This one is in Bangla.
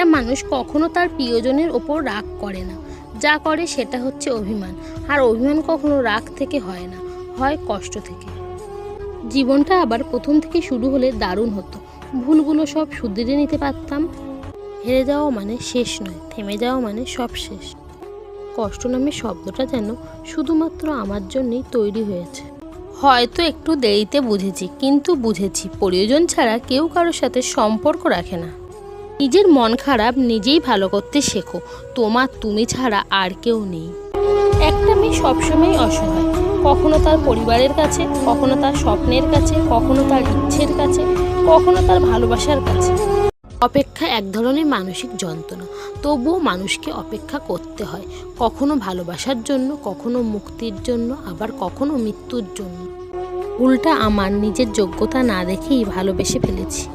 একটা মানুষ কখনো তার প্রিয়জনের ওপর রাগ করে না। যা করে সেটা হচ্ছে অভিমান। আর অভিমান কখনো রাগ থেকে হয় না, হয় কষ্ট থেকে। জীবনটা আবার প্রথম থেকে শুরু হলে দারুণ হতো। ভুলগুলো সব শুধরে নিতে পারতাম। হেরে যাওয়া মানে শেষ নয়, থেমে যাওয়া মানে সব শেষ। কষ্ট নামে শব্দটা যেন শুধুমাত্র আমার জন্যই তৈরি হয়েছে। হয়তো একটু দেরিতে বুঝেছি, কিন্তু বুঝেছি, প্রয়োজন ছাড়া কেউ কারোর সাথে সম্পর্ক রাখে না। নিজের মন খারাপ নিজেই ভালো করতে শেখো। তোমার, তুমি ছাড়া আর কেউ নেই। একটা মেয়ে সবসময় অসহায়। কখনো তার পরিবারের কাছে, কখনো তার স্বপ্নের কাছে, কখনো তার ইচ্ছের কাছে, কখনো তার ভালোবাসার কাছে। অপেক্ষা এক ধরনের মানসিক যন্ত্রণা। তবুও মানুষকে অপেক্ষা করতে হয়। কখনো ভালোবাসার জন্য, কখনো মুক্তির জন্য, আবার কখনো মৃত্যুর জন্য। উল্টা আমার নিজের যোগ্যতা না দেখেই ভালোবেসে ফেলেছি।